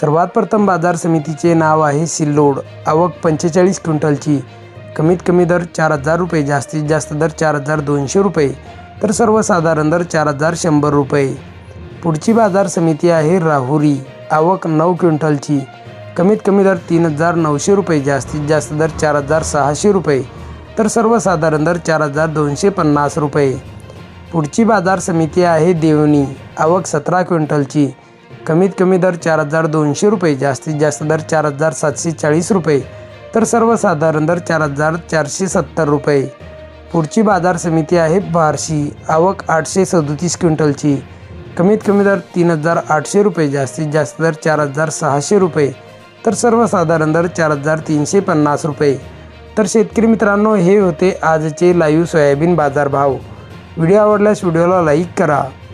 सर्वात प्रथम बाजार समितीचे नाव आहे सिल्लोड. आवक पंचेचाळीस क्विंटलची. कमीत कमी दर चार हजार रुपये जास्तीत जास्त दर चार हजार दोनशे रुपये तर सर्वसाधारण दर चार हजार शंभर रुपये. पुढची बाजार समिती आहे राहुरी. आवक नऊ क्विंटलची. कमीत कमी दर तीन हजार नऊशे रुपये जास्तीत जास्त दर चार हजार सहाशे रुपये तर सर्वसाधारण दर चार हजार दोनशे पन्नास रुपये. पुढची बाजार समिती आहे देवणी. आवक सतरा क्विंटलची. कमीत कमी दर चार हजार दोनशे रुपये जास्तीत जास्त दर चार हजार सातशे चाळीस रुपये तर सर्वसाधारण दर चार हजार चारशे सत्तर रुपये. पुढची बाजार समिती आहे बारशी आवक आठशे सदोतीस क्विंटलची. कमीत कमी दर तीन हजार आठशे रुपये जास्तीत जास्त दर चार हजार सहाशे रुपये तर सर्वसाधारण दर चार हजार तीनशे पन्नास रुपये. तर शेतकरी मित्रांनो हे होते आजचे लाईव्ह सोयाबीन बाजारभाव. व्हिडिओ आवडल्यास व्हिडिओला लाईक करा.